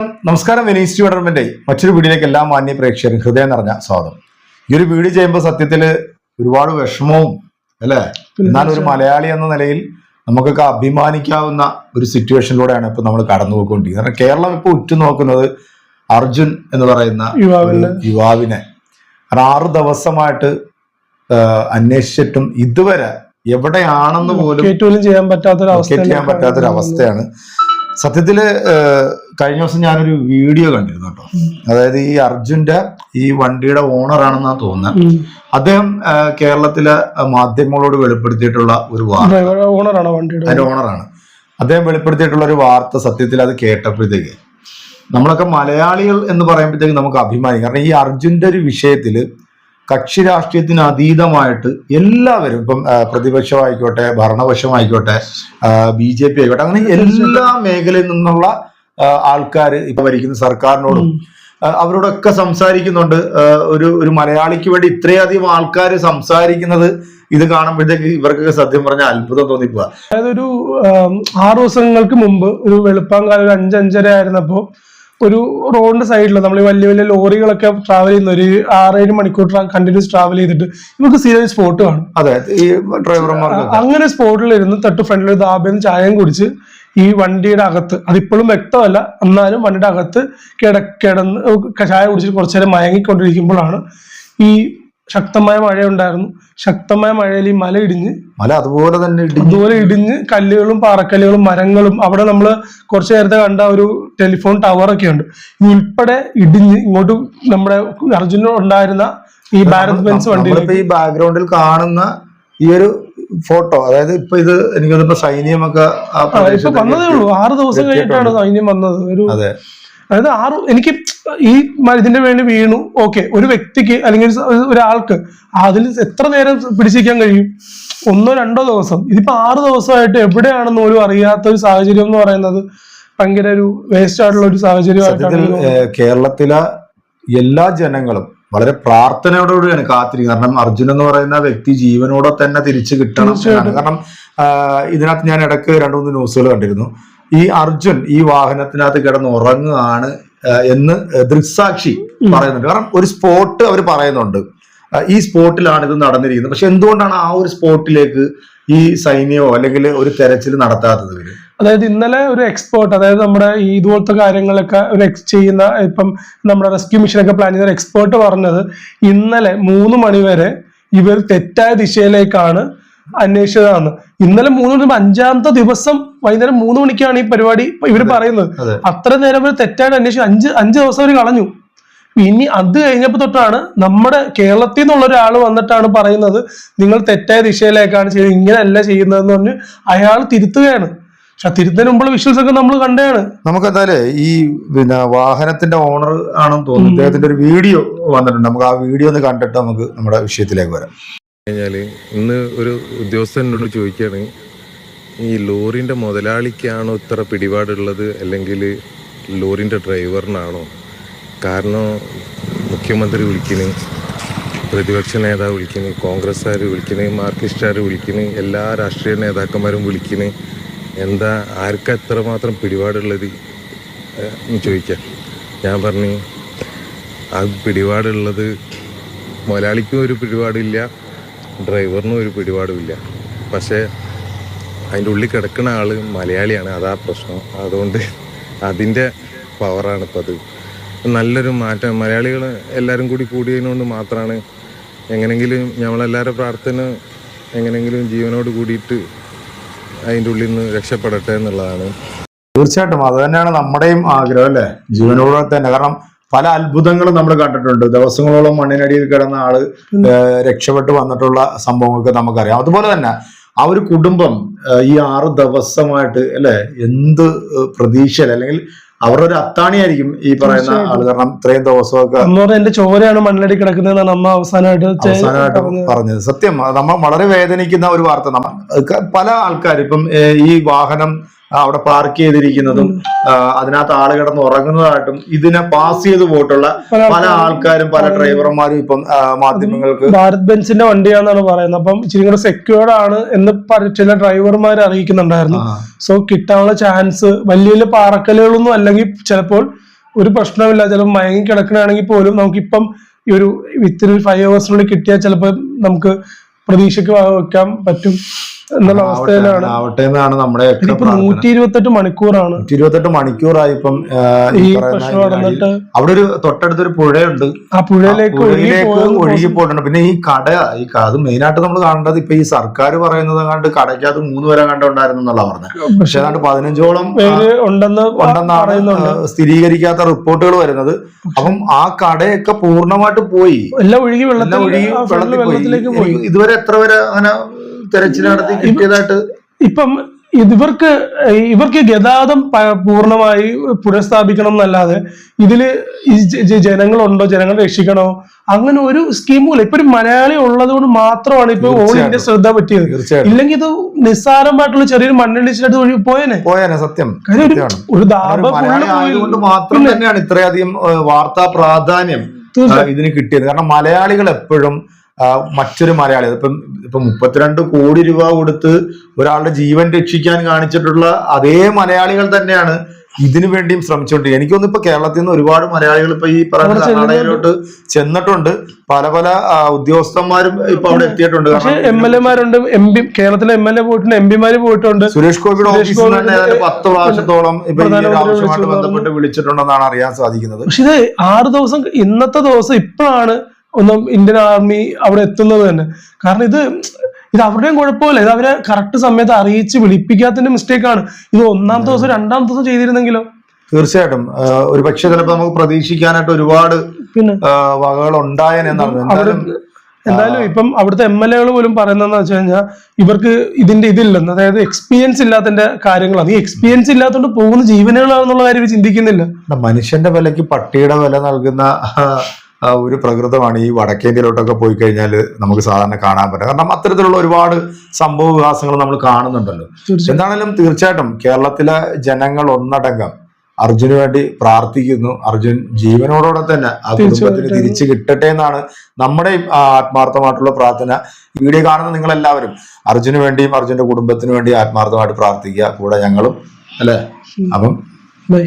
നമസ്കാരം Venice tournament മറ്റൊരു വീഡിയോയിലേക്ക് എല്ലാ മാന്യ പ്രേക്ഷകരും ഹൃദയം നിറഞ്ഞ സ്വാഗതം. ഈ ഒരു വീട് ചെയ്യുമ്പോൾ സത്യത്തിൽ ഒരുപാട് വിഷമവും അല്ലേ? എന്നാൽ ഒരു മലയാളി എന്ന നിലയിൽ നമുക്കൊക്കെ അഭിമാനിക്കാവുന്ന ഒരു സിറ്റുവേഷനിലൂടെയാണ് ഇപ്പൊ നമ്മൾ കടന്നു പോയിക്കൊണ്ടിരിക്കുന്നത് കാരണം കേരളം ഇപ്പൊ ഉറ്റുനോക്കുന്നത് അർജുൻ എന്ന് പറയുന്ന യുവാവിനെ. കാരണം ആറു ദിവസമായിട്ട് അന്വേഷിച്ചിട്ടും ഇതുവരെ എവിടെയാണെന്ന് പോലും ചെയ്യാൻ പറ്റാത്തൊരു അവസ്ഥ സത്യത്തിൽ കഴിഞ്ഞ ദിവസം ഞാനൊരു വീഡിയോ കണ്ടിരുന്നു കേട്ടോ. അതായത് ഈ അർജുന്റെ ഈ വണ്ടിയുടെ ഓണറാണെന്നാ തോന്നുന്നത് അദ്ദേഹം കേരളത്തിലെ മാധ്യമങ്ങളോട് വെളിപ്പെടുത്തിയിട്ടുള്ള ഒരു വാർത്ത. ഓണറാണ് വണ്ടിയുടെ? അതിന്റെ ഓണറാണ് അദ്ദേഹം വെളിപ്പെടുത്തിയിട്ടുള്ള ഒരു വാർത്ത സത്യത്തിൽ അത് കേട്ടപ്പോഴത്തേക്ക് നമ്മളൊക്കെ മലയാളികൾ എന്ന് പറയുമ്പോഴത്തേക്ക് നമുക്ക് അഭിമാനിക്കാം. കാരണം ഈ അർജുന്റെ ഒരു വിഷയത്തിൽ കക്ഷി രാഷ്ട്രീയത്തിന് അതീതമായിട്ട് എല്ലാവരും ഇപ്പം പ്രതിപക്ഷമായിക്കോട്ടെ ഭരണപക്ഷമായിക്കോട്ടെ ബി ജെ പി ആയിക്കോട്ടെ അങ്ങനെ എല്ലാ മേഖലയിൽ നിന്നുള്ള ആൾക്കാർ ഇപ്പൊ ഭരിക്കുന്ന സർക്കാരിനോടും അവരോടൊക്കെ സംസാരിക്കുന്നുണ്ട്. ഒരു ഒരു മലയാളിക്ക് വേണ്ടി ഇത്രയധികം ആൾക്കാർ സംസാരിക്കുന്നത് ഇത് കാണുമ്പോഴത്തേക്ക് ഇവർക്കൊക്കെ സത്യം പറഞ്ഞ അത്ഭുതം തോന്നിപ്പോ അതായത് ഒരു ആറു ആറ് ദിവസങ്ങൾക്ക് മുമ്പ് ഒരു വെളുപ്പാങ്കാലം ഒരു അഞ്ചഞ്ചര ആയിരുന്നപ്പോ ഒരു റോഡിന്റെ സൈഡിൽ നമ്മൾ ഈ വലിയ വലിയ ലോറികളൊക്കെ ട്രാവൽ ചെയ്യുന്ന ഒരു ആറേഴ് മണിക്കൂർ കണ്ടിന്യൂസ് ട്രാവൽ ചെയ്തിട്ട് നമുക്ക് സീരിയസ് സ്പോട്ട് കാണും. അതെ ഈ ഡ്രൈവർമാർ അങ്ങനെ സ്പോട്ടിൽ ഇരുന്ന് തൊട്ട് ഫ്രണ്ടിൽ ദാബേന്ന് ചായയും കുടിച്ച് ഈ വണ്ടിയുടെ അകത്ത് അതിപ്പോഴും വ്യക്തമല്ല എന്നാലും വണ്ടിയുടെ അകത്ത് കിട കിടന്ന് ചായ കുടിച്ചിട്ട് കുറച്ചു നേരം മയങ്ങിക്കൊണ്ടിരിക്കുമ്പോഴാണ് ഈ ശക്തമായ മഴയുണ്ടായിരുന്നു. ശക്തമായ മഴയിൽ ഈ മല ഇടിഞ്ഞ് മല അതുപോലെ തന്നെ ഇടിഞ്ഞു. അതുപോലെ ഇടിഞ്ഞ് കല്ലുകളും പാറക്കല്ലുകളും മരങ്ങളും അവിടെ നമ്മൾ കുറച്ചു നേരത്തെ കണ്ട ഒരു ടെലിഫോൺ ടവർ ഒക്കെ ഉണ്ട്. ഈ ഉൾപ്പെടെ ഇടിഞ്ഞ് ഇങ്ങോട്ട് നമ്മുടെ അർജുന ഉണ്ടായിരുന്ന ഈ ഭാരത് ബെൻസ് വണ്ടി ഈ ബാക്ക്ഗ്രൗണ്ടിൽ കാണുന്ന ഈ ഒരു ഫോട്ടോ അതായത് ഇപ്പൊ ഇത് എനിക്ക് തോന്നുന്നു സൈന്യമൊക്കെ വന്നതേ ഉള്ളൂ. ആറ് ദിവസം കഴിഞ്ഞിട്ടാണ് സൈന്യം വന്നത്. ഒരു അതെ. അതായത് ആറ് എനിക്ക് ഈ ഇതിന്റെ വേണ്ടി വീണു ഓക്കെ ഒരു വ്യക്തിക്ക് അല്ലെങ്കിൽ ഒരു- ഒരാൾക്ക് അതിൽ എത്ര നേരം പിടിച്ചിരിക്കാൻ കഴിയും? ഒന്നോ രണ്ടോ ദിവസം. ഇതിപ്പോ ആറ് ദിവസമായിട്ട് എവിടെയാണെന്ന് പോലും അറിയാത്ത ഒരു സാഹചര്യം എന്ന് പറയുന്നത് ഭയങ്കര ഒരു വേസ്റ്റ് ആയിട്ടുള്ള ഒരു സാഹചര്യമായിട്ടാണ്. ഏഹ്, കേരളത്തിലെ എല്ലാ ജനങ്ങളും വളരെ പ്രാർത്ഥനയോടുകൂടിയാണ് കാത്തിരിക്കുന്നത്. കാരണം അർജുൻ എന്ന് പറയുന്ന വ്യക്തി ജീവനോടെ തന്നെ തിരിച്ചു കിട്ടണം കാരണം ഇതിനകത്ത് ഞാൻ ഇടയ്ക്ക് രണ്ടു മൂന്ന് ന്യൂസുകൾ കണ്ടിരുന്നു. ഈ അർജുൻ ഈ വാഹനത്തിനകത്ത് കിടന്ന് ഉറങ്ങുകയാണ് എന്ന് ദൃക്സാക്ഷി പറയുന്നുണ്ട്. കാരണം ഒരു സ്പോട്ട് അവർ പറയുന്നുണ്ട്. ഈ സ്പോട്ടിലാണ് ഇത് നടന്നിരിക്കുന്നത്. പക്ഷെ എന്തുകൊണ്ടാണ് ആ ഒരു സ്പോട്ടിലേക്ക് ഈ സൈന്യമോ അല്ലെങ്കിൽ ഒരു തെരച്ചിൽ നടത്താത്തത് അതായത് ഇന്നലെ ഒരു എക്സ്പേർട്ട് അതായത് നമ്മുടെ ഈ ഇതുപോലത്തെ കാര്യങ്ങളൊക്കെ ഒരു എക്സ് ചെയ്യുന്ന ഇപ്പം നമ്മുടെ റെസ്ക്യൂ മിഷനൊക്കെ പ്ലാൻ ചെയ്യുന്ന ഒരു എക്സ്പേർട്ട് പറഞ്ഞത് ഇന്നലെ മൂന്ന് മണിവരെ ഇവർ തെറ്റായ ദിശയിലേക്കാണ് അന്വേഷിച്ചതാണ്. ഇന്നലെ മൂന്ന് മണി അഞ്ചാമത്തെ ദിവസം വൈകുന്നേരം മൂന്ന് മണിക്കാണ് ഈ പരിപാടി ഇവർ പറയുന്നത്. അത്ര നേരം അവർ തെറ്റായിട്ട് അന്വേഷിച്ചു. അഞ്ച് അഞ്ച് ദിവസം അവർ കളഞ്ഞു. ഇനി അത് കഴിഞ്ഞപ്പോ തൊട്ടാണ് നമ്മുടെ കേരളത്തിൽ നിന്നുള്ള ഒരാൾ വന്നിട്ടാണ് പറയുന്നത് നിങ്ങൾ തെറ്റായ ദിശയിലേക്കാണ് ചെയ്യുന്നത് ഇങ്ങനെയല്ല ചെയ്യുന്നതെന്ന് പറഞ്ഞ് അയാൾ തിരുത്തുകയാണ്. പക്ഷെ തിരുത്തുന്നതിന് മുമ്പുള്ള വിഷ്വൽസ് ഒക്കെ നമ്മൾ കണ്ടതാണ്. നമുക്ക് എന്തായാലും ഈ പിന്നെ വാഹനത്തിന്റെ ഓണർ ആണെന്ന് തോന്നുന്നു. അദ്ദേഹത്തിന്റെ ഒരു വീഡിയോ വന്നിട്ടുണ്ട്. നമുക്ക് ആ വീഡിയോ ഒന്ന് കണ്ടിട്ട് നമുക്ക് നമ്മുടെ വിഷയത്തിലേക്ക് വരാം. കഴിഞ്ഞാൽ ഇന്ന് ഒരു ഉദ്യോഗസ്ഥനോട് ചോദിക്കുകയാണെങ്കിൽ ചോദിക്കുകയാണ് ഈ ലോറിന്റെ മുതലാളിക്കാണോ ഇത്ര പിടിപാടുള്ളത്? അല്ലെങ്കിൽ ലോറിന്റെ ഡ്രൈവറിനാണോ? കാരണം മുഖ്യമന്ത്രി വിളിക്കുന്നു പ്രതിപക്ഷ നേതാവ് വിളിക്കുന്നു കോൺഗ്രസ്സുകാർ വിളിക്കുന്നു മാർക്സിസ്റ്റുകാർ വിളിക്കുന്നു എല്ലാ രാഷ്ട്രീയ നേതാക്കന്മാരും വിളിക്കുന്നു എന്താ ആർക്കാ എത്രമാത്രം പിടിപാടുള്ളത്? ചോദിക്കാം. ഞാൻ പറഞ്ഞു ആ പിടിപാടുള്ളത് മുതലാളിക്കും ഒരു പിടിപാടില്ല ഡ്രൈവറിനും ഒരു പിടിപാടുമില്ല. പക്ഷേ അതിന്റെ ഉള്ളിൽ കിടക്കുന്ന ആൾ മലയാളിയാണ്. അതാ പ്രശ്നം. അതുകൊണ്ട് അതിന്റെ പവറാണ് ഇപ്പം അത്. നല്ലൊരു മാറ്റം. മലയാളികൾ എല്ലാവരും കൂടി കൂടിയതിനോണ്ട് മാത്രമാണ് എങ്ങനെങ്കിലും നമ്മളെല്ലാവരുടെ പ്രാർത്ഥന എങ്ങനെങ്കിലും ജീവനോട് കൂടിയിട്ട് അതിന്റെ ഉള്ളിൽ നിന്ന് രക്ഷപ്പെടട്ടെ എന്നുള്ളതാണ്. തീർച്ചയായിട്ടും. അത് തന്നെയാണ് നമ്മുടെയും ആഗ്രഹം അല്ലേ? ജീവനോട് തന്നെ. കാരണം പല അത്ഭുതങ്ങളും നമ്മൾ കണ്ടിട്ടുണ്ട്. ദിവസങ്ങളോളം മണ്ണിനടിയിൽ കിടന്ന ആൾ രക്ഷപ്പെട്ടു വന്നിട്ടുള്ള സംഭവങ്ങളൊക്കെ നമുക്കറിയാം. അതുപോലെ തന്നെ ആ ഒരു കുടുംബം ഈ ആറ് ദിവസമായിട്ട് അല്ലെ എന്ത് പ്രതീക്ഷ പ്രതീക്ഷയിൽ അല്ലെങ്കിൽ അവരുടെ ഒരു അത്താണിയായിരിക്കും ഈ പറയുന്ന ആൾ. കാരണം ഇത്രയും ദിവസമൊക്കെ എന്റെ ചോരയാണ് മണ്ണിലടി കിടക്കുന്നതെന്നാണ് അമ്മ അവസാനമായിട്ട് അവസാനമായിട്ട് പറഞ്ഞത്. സത്യം നമ്മൾ വളരെ വേദനിക്കുന്ന ഒരു വാർത്ത നമ്മ പല ആൾക്കാർ ഇപ്പം ഈ വാഹനം അവിടെ പാർക്ക് ചെയ്തിരിക്കുന്നതും അതിനകത്ത് ആൾ കിടന്ന് ഉറങ്ങുന്നതായിട്ടും ഇതിനെ പാസ് ചെയ്ത് പോയിട്ടുള്ള പല ആൾക്കാരും പല ഡ്രൈവർമാരും ഇപ്പം മാധ്യമങ്ങൾക്ക് ഭാരത് ബെൻസിന്റെ വണ്ടിയാണെന്നാണ് പറയുന്നത്. അപ്പം ഇച്ചിരി കൂടെ സെക്യൂർഡ് ആണ് എന്ന് ചില ഡ്രൈവർമാർ അറിയിക്കുന്നുണ്ടായിരുന്നു. സോ കിട്ടാനുള്ള ചാൻസ് വലിയ വലിയ പാറക്കലുകളൊന്നും അല്ലെങ്കിൽ ചിലപ്പോൾ ഒരു പ്രശ്നമില്ല ചിലപ്പോൾ മയങ്ങി കിടക്കണാണെങ്കിൽ പോലും നമുക്കിപ്പം ഈ ഒരു വിത്തിൻ ഫൈവ് ഹവേഴ്സിനുള്ളിൽ കിട്ടിയാൽ ചിലപ്പോൾ നമുക്ക് പ്രതീക്ഷയ്ക്ക് വെക്കാൻ പറ്റും. എന്നുള്ള അവസ്ഥയിലാണ്. ആവട്ടെ എന്നാണ് നമ്മുടെ നൂറ്റി ഇരുപത്തെട്ട് മണിക്കൂറാണ്. ഇരുപത്തെട്ട് മണിക്കൂറായി ഇപ്പം ഈ പ്രശ്നം നടന്നിട്ട് അവിടെ ഒരു തൊട്ടടുത്തൊരു പുഴയുണ്ട്. ആ പുഴയിലേക്ക് ഒഴുകി പോയിട്ടുണ്ട്. പിന്നെ ഈ കട ഈ അത് മെയിനായിട്ട് നമ്മൾ കാണേണ്ടത് ഇപ്പൊ ഈ സർക്കാർ പറയുന്നത് കണ്ട് കടയ്ക്കകത്ത് മൂന്ന് പേരെ കണ്ടുണ്ടായിരുന്നു എന്നുള്ള പറഞ്ഞത് പക്ഷെ ഏതാണ്ട് പതിനഞ്ചോളം പേര് ഉണ്ടെന്ന് ഉണ്ടെന്നാണ് സ്ഥിരീകരിക്കാത്ത റിപ്പോർട്ടുകൾ വരുന്നത്. അപ്പം ആ കടയൊക്കെ പൂർണമായിട്ട് പോയി. എല്ലാം ഒഴുകി വെള്ളത്തിൽ ഒഴുകി വെള്ളത്തിലേക്ക് പോയി. ഇതുവരെ എത്ര വരെ അങ്ങനെ തെരച്ചിൽ നടത്തി കിട്ടിയതായിട്ട് ഇപ്പം ഇവർക്ക് ഇവർക്ക് ഗതാഗതം പൂർണമായി പുനഃസ്ഥാപിക്കണം എന്നല്ലാതെ ഇതിൽ ഈ ജ- ജ- ജനങ്ങളുണ്ടോ? ജനങ്ങൾ രക്ഷിക്കണോ? അങ്ങനെ ഒരു സ്കീമും ഇല്ല ഇപ്പൊ ഒരു മലയാളി ഉള്ളത് കൊണ്ട് മാത്രമാണ് ഇപ്പൊ ഓൾ ഇന്ത്യ ശ്രദ്ധ പറ്റിയത്. തീർച്ചയായിട്ടും. ഇല്ലെങ്കിൽ ഇത് നിസ്സാരമായിട്ടുള്ള ചെറിയൊരു മണ്ണിടിച്ചിട്ട് വഴി പോയനെ. പോയനെ സത്യം. ഒരു പോയി. മാത്രം തന്നെയാണ് ഇത്രയധികം വാർത്താ പ്രാധാന്യം ഇതിന് കിട്ടിയത്. കാരണം മലയാളികൾ എപ്പോഴും മറ്റൊരു മലയാളി ഇപ്പം ഇപ്പൊ മുപ്പത്തിരണ്ട് കോടി രൂപ കൊടുത്ത് ഒരാളുടെ ജീവൻ രക്ഷിക്കാൻ കാണിച്ചിട്ടുള്ള അതേ മലയാളികൾ തന്നെയാണ് ഇതിനു വേണ്ടിയും ശ്രമിച്ചുകൊണ്ട് എനിക്കൊന്നും ഇപ്പൊ കേരളത്തിൽ നിന്ന് ഒരുപാട് മലയാളികൾ ഇപ്പൊ ഈ പറഞ്ഞ കർണാടകയിലോട്ട് ചെന്നിട്ടുണ്ട്. പല പല ഉദ്യോഗസ്ഥന്മാരും ഇപ്പൊ അവിടെ എത്തിയിട്ടുണ്ട്. എം എൽ എമാരുണ്ട് എം പി കേരളത്തിലെ എം എൽ എ പോയിട്ടുണ്ട് എം പിമാര് പോയിട്ടുണ്ട്. സുരേഷ് ഗോപിയുടെ ഓഫീസ് ഓഫീസിൽ തന്നെ പത്ത് പ്രാവശ്യത്തോളം ഇപ്പൊ ആവശ്യമായിട്ട് ബന്ധപ്പെട്ട് വിളിച്ചിട്ടുണ്ടെന്നാണ് അറിയാൻ സാധിക്കുന്നത്. പക്ഷെ ഇത് ആറ് ദിവസം ഇന്നത്തെ ദിവസം ഇപ്പോഴാണ് ഒന്ന് ഇന്ത്യൻ ആർമി അവിടെ എത്തുന്നത് തന്നെ. കാരണം ഇത് ഇത് അവരുടെയും കുഴപ്പമില്ല. ഇത് അവരെ കറക്റ്റ് സമയത്ത് അറിയിച്ച് വിളിപ്പിക്കാത്തതിന്റെ മിസ്റ്റേക്ക് ആണ്. ഇത് ഒന്നാം ദിവസം രണ്ടാം ദിവസം ചെയ്തിരുന്നെങ്കിലോ? തീർച്ചയായിട്ടും. ഒരു പക്ഷെ ചിലപ്പോൾ നമുക്ക് പ്രതീക്ഷിക്കാനായിട്ട് ഒരുപാട് പിന്നെ വകകൾ ഉണ്ടായെന്നാണ് എന്തായാലും എന്തായാലും ഇപ്പം അവിടുത്തെ എം എൽ എകൾ പോലും പറയുന്നതെന്ന് വെച്ച് കഴിഞ്ഞാൽ ഇവർക്ക് ഇതിന്റെ ഇതില്ലെന്ന് അതായത് എക്സ്പീരിയൻസ് ഇല്ലാത്തതിന്റെ കാര്യങ്ങളാണ്. ഈ എക്സ്പീരിയൻസ് ഇല്ലാത്തതുകൊണ്ട് പോകുന്ന ജീവനുകളാണെന്നുള്ള കാര്യം ചിന്തിക്കുന്നില്ല. മനുഷ്യന്റെ വിലക്ക് പട്ടിയുടെ വില നൽകുന്ന ഒരു പ്രകൃതമാണ് ഈ വടക്കേന്ത്യയിലോട്ടൊക്കെ പോയി കഴിഞ്ഞാൽ നമുക്ക് സാധാരണ കാണാൻ പറ്റും. കാരണം അത്തരത്തിലുള്ള ഒരുപാട് സംഭവ വികാസങ്ങൾ നമ്മൾ കാണുന്നുണ്ടല്ലോ. എന്താണെങ്കിലും തീർച്ചയായിട്ടും കേരളത്തിലെ ജനങ്ങൾ ഒന്നടങ്കം അർജുന് വേണ്ടി പ്രാർത്ഥിക്കുന്നു. അർജുൻ ജീവനോടോടെ തന്നെ ആ കുടുംബത്തിന് തിരിച്ചു കിട്ടട്ടെ എന്നാണ് നമ്മുടെ ആത്മാർത്ഥമായിട്ടുള്ള പ്രാർത്ഥന. വീഡിയോ കാണുന്ന നിങ്ങളെല്ലാവരും അർജുന് വേണ്ടിയും അർജുന്റെ കുടുംബത്തിന് വേണ്ടി ആത്മാർത്ഥമായിട്ട് പ്രാർത്ഥിക്കുക. കൂടെ ഞങ്ങളും. അല്ലെ? അപ്പം ബൈ.